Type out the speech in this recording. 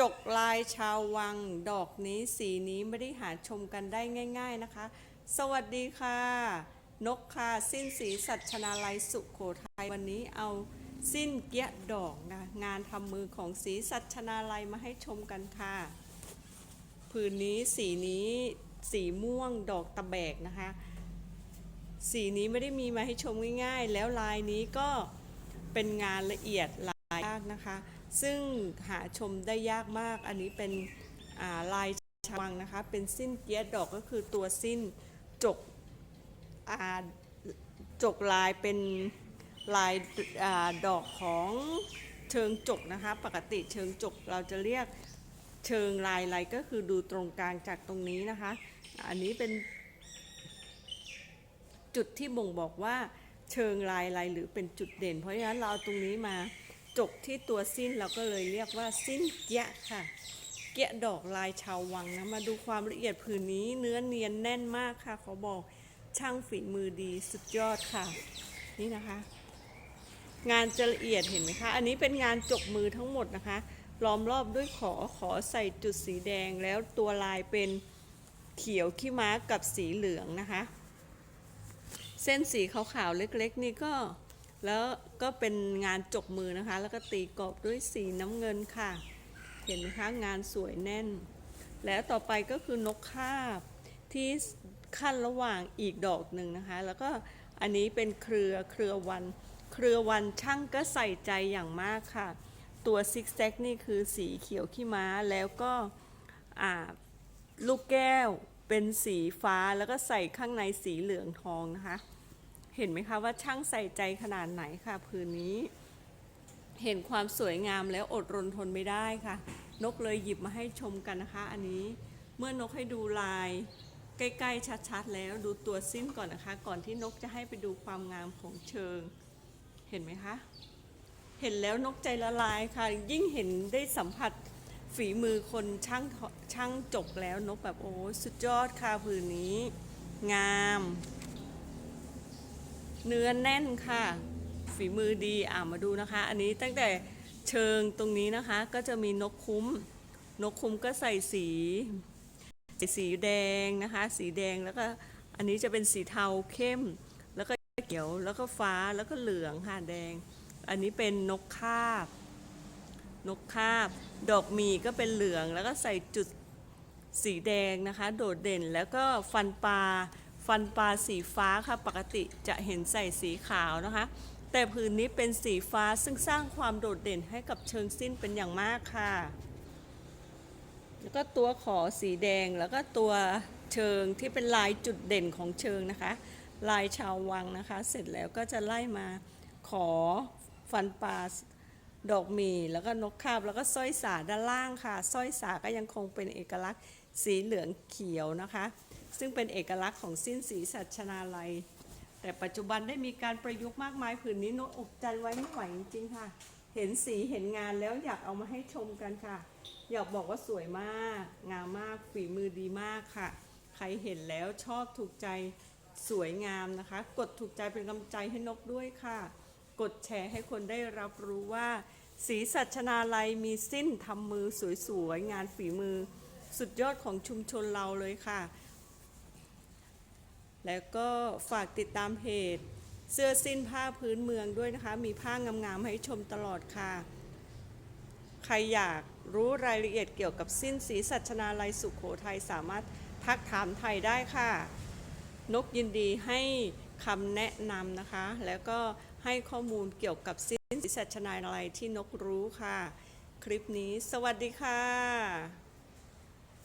จกลายชาววัง ดอกนี้สีนี้ไม่ได้หาชมกันได้ง่าย ๆนะคะ สวัสดีค่ะ นกค่ะสิ้นสีสัชนาลัยสุขโขทัยวันนี้เอาสิ้นเกี้ยดอกนะงานทำมือของสีสัชนาลัยมาให้ชมกันค่ะ ผืนนี้สีนี้สีม่วงดอกตะแบกนะคะ สีนี้ไม่ได้มีมาให้ชมง่ายๆ แล้วลายนี้ก็เป็นงานละเอียดลายยากนะคะ ซึ่งหาชมได้ยากมาก อันนี้เป็นาลายชวังนะคะ เป็นสิ้นเกียดดอกก็คือตัวสิ้นจกจกลายเป็นลายอาดอกของเชิงจกนะคะ ปกติเชิงจกเราจะเรียกเชิงลายอะไรก็คือดูตรงกลางจากตรงนี้นะคะ อันนี้เป็นจุดที่บ่งบอกว่าเชิงลายอะไรหรือเป็นจุดเด่น เพราะฉะนั้นเราตรงนี้มา จกที่ตัวสิ้นเราก็เลยเรียกว่าสิ้นเกี้ยค่ะ เกี้ยดอกลายชาววังนะมาดูความละเอียดผืนนี้เนื้อเนียนแน่นมากค่ะเขาบอกช่างฝีมือดีสุดยอดค่ะ นี่นะคะ งานจะละเอียดเห็นไหมคะ อันนี้เป็นงานจกมือทั้งหมดนะคะ ล้อมรอบด้วยขอขอใส่จุดสีแดงแล้วตัวลายเป็นเขียวขี้ม้ากับสีเหลืองนะคะ เส้นสีขาวๆเล็กๆ นี่ก็ แล้วก็เป็นงานจกมือนะคะ แล้วก็ตีกรอบด้วยสีน้ำเงินค่ะ เห็นไหมคะงานสวยแน่น แล้วต่อไปก็คือนกคาบที่ขั้นระหว่างอีกดอกหนึ่งนะคะ แล้วก็อันนี้เป็นเครือเครือวัน เครือวันช่างก็ใส่ใจอย่างมากค่ะ ตัวซิกแซกนี่คือสีเขียวขี้ม้าแล้วก็ลูกแก้วเป็นสีฟ้าแล้วก็ใส่ข้างในสีเหลืองทองนะคะ เห็นไหมคะว่าช่างใส่ใจขนาดไหนค่ะผืนนี้ เห็นความสวยงามแล้วอดรนทนไม่ได้ค่ะ นกเลยหยิบมาให้ชมกันนะคะ อันนี้เมื่อนกให้ดูลาย ใกล้ๆชัดๆ แล้วดูตัวสิ้นก่อนนะคะ ก่อนที่นกจะให้ไปดูความงามของเชิง เห็นไหมคะเห็นแล้วนกใจละลายค่ะ ยิ่งเห็นได้สัมผัสฝีมือคนช่างช่างจกแล้วนกแบบโอ้สุดยอดค่ะผืนนี้ งาม เนื้อแน่นค่ะ ฝีมือดีอ่ามาดูนะคะ อันนี้ตั้งแต่เชิงตรงนี้นะคะ ก็จะมีนกคุ้ม นกคุ้มก็ใส่สี สีแดงนะคะ สีแดงแล้วก็อันนี้จะเป็นสีเทาเข้ม แล้วก็เขียวแล้วก็ฟ้าแล้วก็เหลืองค่ะแดง อันนี้เป็นนกคาบ นกคาบ ดอกมีก็เป็นเหลืองแล้วก็ใส่จุดสีแดงนะคะ โดดเด่นแล้วก็ฟันปลา ฟันปลาสีฟ้าค่ะปกติจะเห็นใส่สีขาวนะคะ แต่ผืนนี้เป็นสีฟ้าซึ่งสร้างความโดดเด่นให้กับเชิงสิ้นเป็นอย่างมากค่ะ แล้วก็ตัวขอสีแดงแล้วก็ตัวเชิงที่เป็นลายจุดเด่นของเชิงนะคะ ลายชาววังนะคะ เสร็จแล้วก็จะไล่มาขอฟันปลาดอกมีแล้วก็นกคาบแล้วก็สร้อยสาด้านล่างค่ะสร้อยสาก็ยังคงเป็นเอกลักษณ์สีเหลืองเขียวนะคะ ซึ่งเป็นเอกลักษณ์ของสิ้นสีสัชนาลัย แต่ปัจจุบันได้มีการประยุกต์มากมายผืนนี้นกอกใจไว้ไม่ไหวจริงๆค่ะ เห็นสีเห็นงานแล้วอยากเอามาให้ชมกันค่ะ อยากบอกว่าสวยมาก งามมากฝีมือดีมากค่ะ ใครเห็นแล้วชอบถูกใจสวยงามนะคะ กดถูกใจเป็นกำลังใจให้นกด้วยค่ะ กดแชร์ให้คนได้รับรู้ว่า สีสัชนาลัยมีสิ้นทำมือสวยๆงานฝีมือ สุดยอดของชุมชนเราเลยค่ะ แล้วก็ฝากติดตามเพจเสื้อสิ้นผ้าพื้นเมืองด้วยนะคะ มีผ้างามๆให้ชมตลอดค่ะ ใครอยากรู้รายละเอียดเกี่ยวกับสิ้นสีสัชนาลัยสุขโขทัยสามารถทักถามไทยได้ค่ะ นกยินดีให้คำแนะนำนะคะ แล้วก็ให้ข้อมูลเกี่ยวกับสิ้นสีสัชนาลัยที่นกรู้ค่ะ คลิปนี้สวัสดีค่ะ